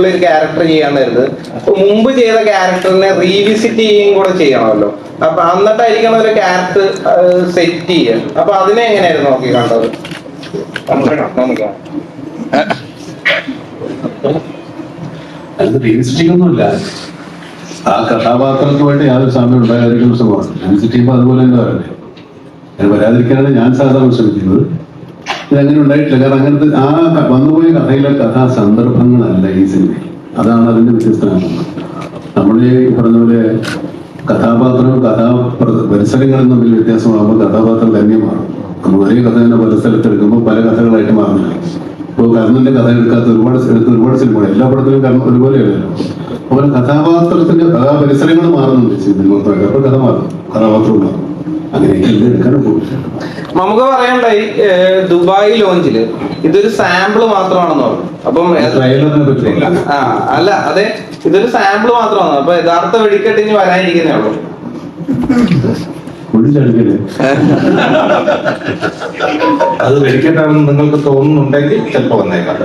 ഒരു ക്യാരക്ടർ ചെയ്യാൻ വരുന്നത്. അപ്പൊ മുമ്പ് ചെയ്ത ക്യാരക്ടറിനെ റീവിസിറ്റ് ചെയ്യുകയും കൂടെ ചെയ്യണമല്ലോ. അപ്പൊ അന്നിട്ടായിരിക്കണം ഒരു ക്യാരക്ടർ സെറ്റ് ചെയ്യുക. അപ്പൊ അതിനെ എങ്ങനെയായിരുന്നു നോക്കി കണ്ടത്? നമുക്ക് അത് റീവിസിറ്റിംഗ് ഒന്നുമില്ല ആ കഥാപാത്രത്തുമായിട്ട് യാതൊരു സാമ്യം ഉണ്ടാകാതിരിക്കുന്ന സംഭവമാണ് റീവിസിറ്റ് ചെയ്യുമ്പോൾ അതുപോലെ തന്നെ വരണ്ടേ? ഞാൻ വരാതിരിക്കാനാണ് ഞാൻ സാധാരണ ശ്രമിക്കുന്നത്. ഇതങ്ങനെ ഉണ്ടായിട്ടില്ല കാരണം അങ്ങനത്തെ ആ വന്നുപോയ കഥയിലെ കഥാ സന്ദർഭങ്ങളല്ല ഈ സിനിമയിൽ. അതാണ് അതിന്റെ വ്യത്യസ്തമാകുന്നത് നമ്മൾ ഈ പറഞ്ഞ പോലെ കഥാപാത്രവും കഥാ പ്ര- പരിസരങ്ങളും തമ്മിൽ വ്യത്യാസമാകുമ്പോൾ കഥാപാത്രം തന്നെ മാറും. നമ്മൾ ഒരേ കഥ തന്നെ പല സ്ഥലത്ത് എടുക്കുമ്പോൾ പല കഥകളായിട്ട് മാറുന്നില്ല. ഇപ്പോൾ കർണന്റെ കഥ എടുക്കാത്ത ഒരുപാട് എടുത്ത ഒരുപാട് സിനിമകൾ എല്ലാ പടത്തിലും കർണം ഒരുപോലെയല്ലല്ലോ അപ്പോൾ കഥാപാത്രത്തിന്റെ കഥാപരിസരങ്ങൾ മാറുന്നുണ്ട് സിനിമ അപ്പോൾ കഥ മാറും. കഥാപാത്രവും മാറും. നമുക്ക് പറയണ്ടായി ദുബായ് ലോഞ്ചിൽ ഇതൊരു സാമ്പിൾ മാത്രമാണെന്ന് പറഞ്ഞു. അപ്പം ആ അല്ല അതെ ഇതൊരു സാമ്പിൾ മാത്രമാണ്. അപ്പൊ യഥാർത്ഥ വെടിക്കെട്ട് ഇനി വരാനിരിക്കുന്നേ ഉള്ളൂ. അത് വെടിക്കെട്ടാണെന്ന് നിങ്ങൾക്ക് തോന്നുന്നുണ്ടെങ്കിൽ ചിലപ്പോ വന്നേക്കാം.